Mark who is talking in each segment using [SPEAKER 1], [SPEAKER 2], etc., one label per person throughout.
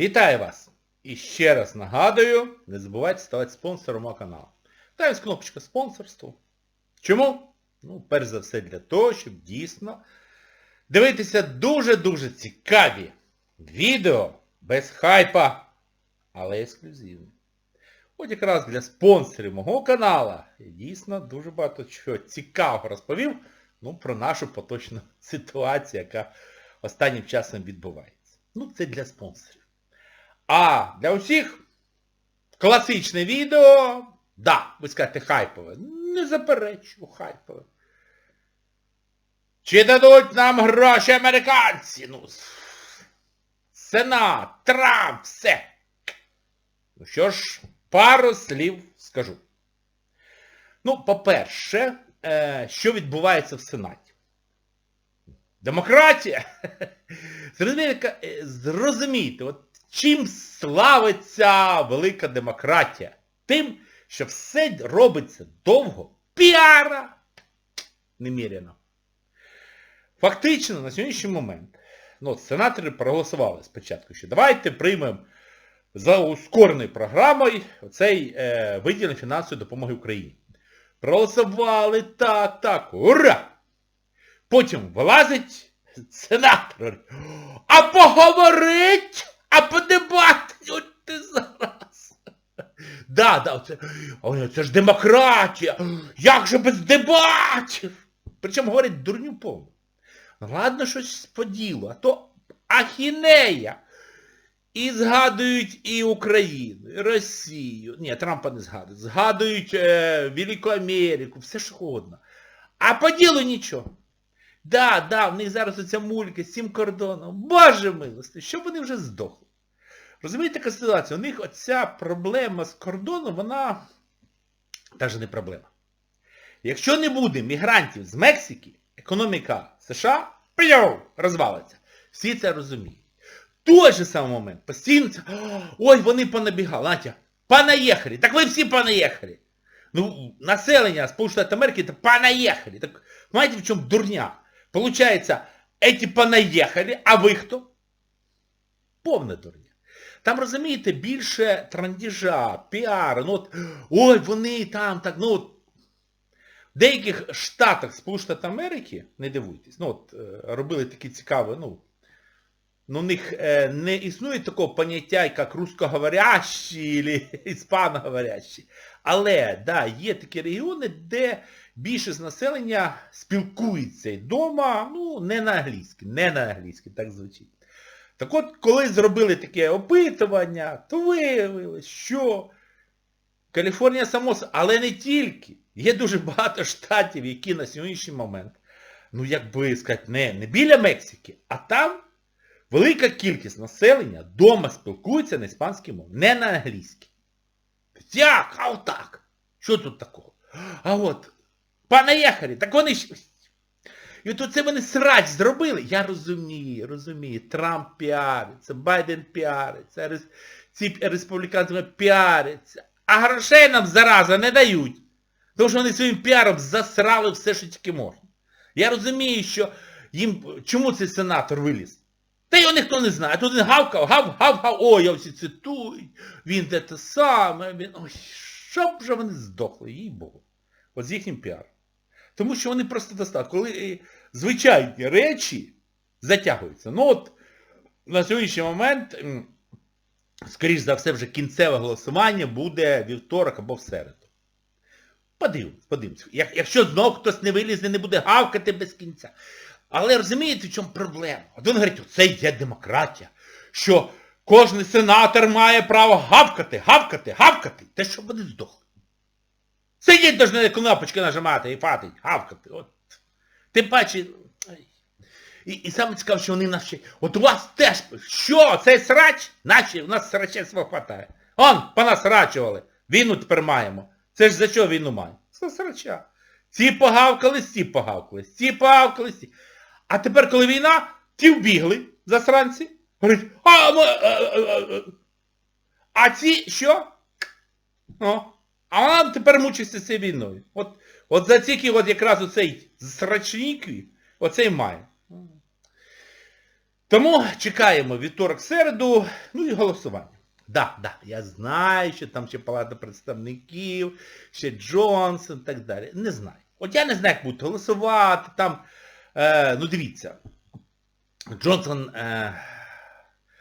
[SPEAKER 1] Вітаю вас! І ще раз нагадую, не забувайте ставати спонсором мого каналу. Там є кнопочка спонсорство. Чому? Ну, перш за все для того, щоб дійсно дивитися дуже-дуже цікаві відео без хайпа, але ексклюзивні. От якраз для спонсорів мого каналу я дійсно дуже багато чого цікавого розповів ну, про нашу поточну ситуацію, яка останнім часом відбувається. Ну, це для спонсорів. А для усіх класичне відео, да, ви скажете хайпове. Не заперечу, хайпове. Чи дадуть нам гроші американці? Ну, Сенат, Трамп, все. Ну що ж, пару слів скажу. Ну, по-перше, е, що відбувається в Сенаті? Демократія! Е, зрозумійте, от чим славиться велика демократія? Тим, що все робиться довго, піара неміряно. Фактично, на сьогоднішній момент, ну, сенатори проголосували спочатку, що давайте приймемо за ускореною програмою цей е, виділення фінансової допомоги Україні. Проголосували так, так, ура! Потім вилазить сенатор. А поговорить, а подебати, от ти зараз. Да, да, це, ой, це ж демократія. Як же без дебатів? Причому говорить дурню повну. Ну, ладно, щось по ділу, а то ахінея. І згадують і Україну, і Росію. Ні, Трампа не згадують. Згадують е, Велику Америку, все що угодно. А по ділу нічого. Да, да, в них зараз оця мулька з цим кордоном. Боже милости, щоб вони вже здохли. Розумієте, яка ситуація? У них оця проблема з кордоном, вона навіть не проблема. Якщо не буде мігрантів з Мексики, економіка США п'йоу, розвалиться. Всі це розуміють. Той же самий момент. Постійно це, ой, вони понабігали. Натя, понаїхали. Так ви всі понаїхали. Ну, населення Сполучених Америки это понаїхали. Так, знаєте, в чому дурня? Получается, эти понаїхали, а ви хто? Повна дурня. Там, розумієте, більше трандіжа, піару, ну от, ой, вони там так, ну от, в деяких штатах Сполучених Америки, не дивуйтесь, ну от, е, робили такі цікаві, ну, ну, у них е, не існує такого поняття, як русскоговорящі або іспаноговорящі. Але, да, є такі регіони, де більшість населення спілкується вдома, ну, не на англійській, не на англійській, так звучить. Так от, коли зробили таке опитування, то виявилось, що Каліфорнія само, але не тільки. Є дуже багато штатів, які на сьогоднішній момент, ну як би сказати, не, не біля Мексики, а там велика кількість населення вдома спілкується на іспанській мові, не на англійській. Як? А отак? Що тут такого? А от, понаїхали, так вони ж... І от це вони срач зробили. Я розумію, розумію. Трамп піариться, Байден піариться, ці республіканці піаряться. А грошей нам зараза не дають. Тому що вони своїм піаром засрали все, що тільки можна. Я розумію, що їм... Чому цей сенатор виліз? Та його ніхто не знає. Тут він гавкав, гав, гав, гав, ой, я всі цитують, він те те саме, він... Ой, щоб же вони здохли, їй Богу. От з їхнім піаром. Тому що вони просто достатньо. Коли е, звичайні речі затягуються. Ну от на сьогоднішній момент, скоріш за все, вже кінцеве голосування буде вівторок або в середу. Подивимось, подивимось. Якщо знов хтось не вилізе, не буде гавкати без кінця. Але розумієте, в чому проблема? От він говорить, це є демократія, що кожен сенатор має право гавкати, гавкати, гавкати, те, щоб вони здохли. Сидіть должны кнопочки нажимати і фатить, гавкати. От. Тим паче. І, і саме цікаво, що вони наші. От у вас теж. Що? Цей срач? Наші, у нас сраче свого хватає. Он, понасрачували. Війну тепер маємо. Це ж за що війну маємо? Це срача. Ці погавкали, ці погавкали, ці погавкали, ці. А тепер, коли війна, ті вбігли, засранці. Говорять, а, е, е, е, е». а ці що? О. А тепер мучиться цією війною. От, от за тільки от якраз оцей срачник, оцей має. Тому чекаємо вівторок середу, ну і голосування. Да, да, я знаю, що там ще Палата представників, ще Джонсон і так далі. Не знаю. От я не знаю, як будуть голосувати, там, е, ну дивіться, Джонсон, е,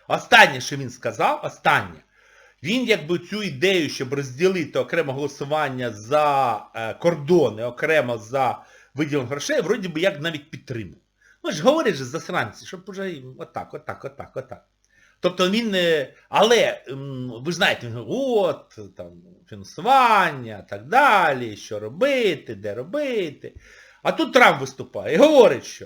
[SPEAKER 1] останнє, що він сказав, останнє, він якби цю ідею, щоб розділити окремо голосування за е, кордони, окремо за виділення грошей, вроді би як навіть підтримав. Ну ж говорять же засранці, щоб їм отак, отак, отак, отак. Тобто він не... Але, ви знаєте, він от, там, фінансування, так далі, що робити, де робити. А тут Трамп виступає і говорить, що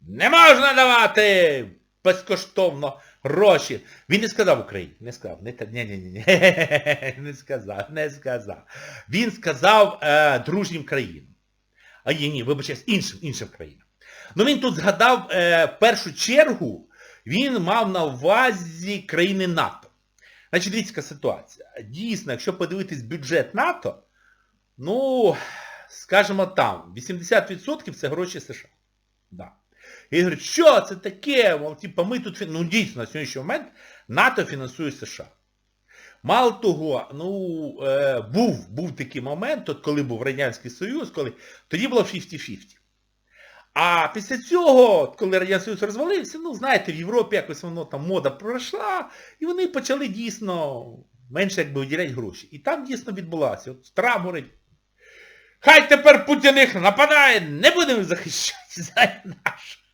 [SPEAKER 1] не можна давати безкоштовно гроші. Він не сказав Україні, не сказав, не, ні, ні, ні, не сказав, не сказав. Він сказав е, дружнім країнам. А ні, ні, вибачаюсь, іншим, іншим країнам. Ну він тут згадав е, в першу чергу, він мав на увазі країни НАТО. Значить, дивіться, ситуація. Дійсно, якщо подивитись бюджет НАТО, ну, скажімо там, 80% це гроші США. Да. І говорять, що це таке? Мов, типу, ми тут, ну дійсно, на сьогоднішній момент НАТО фінансує США. Мало того, ну, е, був, був такий момент, от коли був Радянський Союз, коли тоді було 50-50. А після цього, коли Радянський Союз розвалився, ну, знаєте, в Європі якось воно там мода пройшла, і вони почали дійсно менше якби виділяти гроші. І там дійсно відбулося. От Трамп говорить, хай тепер Путін їх нападає, не будемо захищати за наш.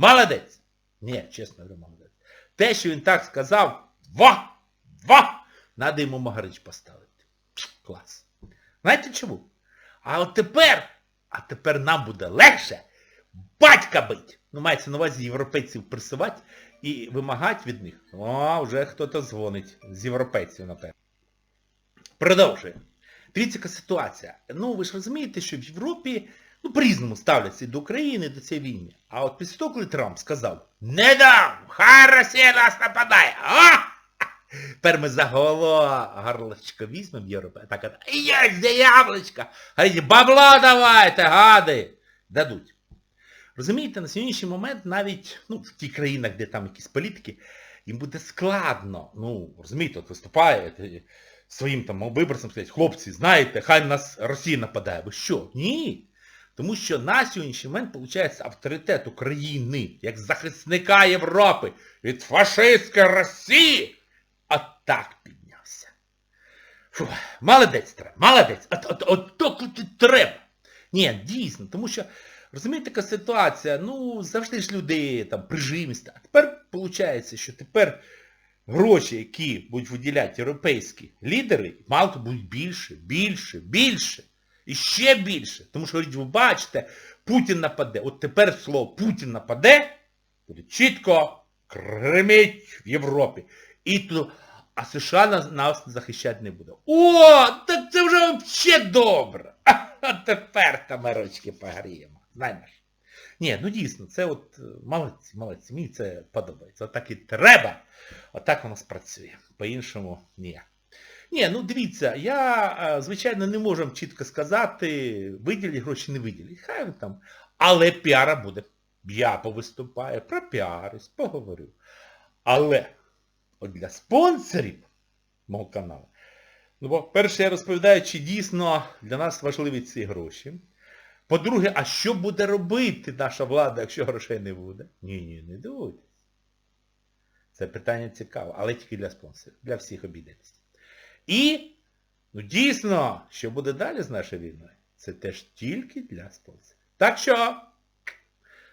[SPEAKER 1] Молодець. Ні, чесно говорю, молодець. Те, що він так сказав, ва! Ва! Надо йому Магарич поставити. Клас. Знаєте чому? А от тепер, а тепер нам буде легше батька бить. Ну, мається на увазі європейців присувати і вимагати від них. О, вже хтось дзвонить з європейців, напевно. Продовжуємо. Дивіться, ситуація. Ну, ви ж розумієте, що в Європі ну, по-різному ставляться до України, до цієї війни. А от після того, коли Трамп сказав, не дам, хай Росія нас нападає, а? Тепер ми за голо горлочко візьмемо Європи, так є, де яблучко, Говорите, бабло давайте, гади, дадуть. Розумієте, на сьогоднішній момент навіть ну, в тих країнах, де там якісь політики, їм буде складно. Ну, розумієте, от виступає е, своїм там виборцям, сказать, хлопці, знаєте, хай нас Росія нападає. Ви що? Ні. Тому що на сьогоднішній момент, виходить, авторитет України, як захисника Європи від фашистської Росії, отак піднявся. Фу, молодець треба, молодець. От, от, от, то треба. Ні, дійсно, тому що, розумієте, така ситуація, ну, завжди ж люди там прижимісті. А тепер виходить, що тепер гроші, які будуть виділяти європейські лідери, мало будуть більше, більше, більше. І ще більше. Тому що, говорить, ви бачите, Путін нападе. От тепер слово Путін нападе, буде чітко кремить в Європі. І тут, а США нас, захищати не буде. О, так це вже взагалі добре. А тепер ручки погріємо. Знаєш. Ні, ну дійсно, це от е, молодці, молодці. Мені це подобається. Отак і треба. Отак воно спрацює. По-іншому ніяк. Ні, ну дивіться, я, е, звичайно, не можу чітко сказати, виділять гроші, не виділять. Хай там. Але піара буде. Я повиступаю, про піарись, поговорю. Але от для спонсорів мого каналу, ну бо перше я розповідаю, чи дійсно для нас важливі ці гроші. По-друге, а що буде робити наша влада, якщо грошей не буде? Ні-ні, не дивуйтесь. Це питання цікаве, але тільки для спонсорів, для всіх обійдеться. І, ну дійсно, що буде далі з нашою війною, це теж тільки для спонсорів. Так що,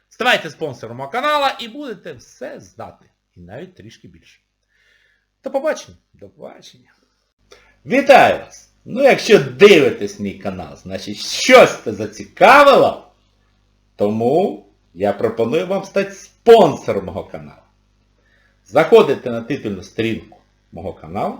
[SPEAKER 1] ставайте спонсором мого каналу і будете все знати. І навіть трішки більше. До побачення. До побачення. Вітаю вас! Ну, якщо дивитесь мій канал, значить щось це зацікавило, тому я пропоную вам стати спонсором мого каналу. Заходите на титульну сторінку мого каналу,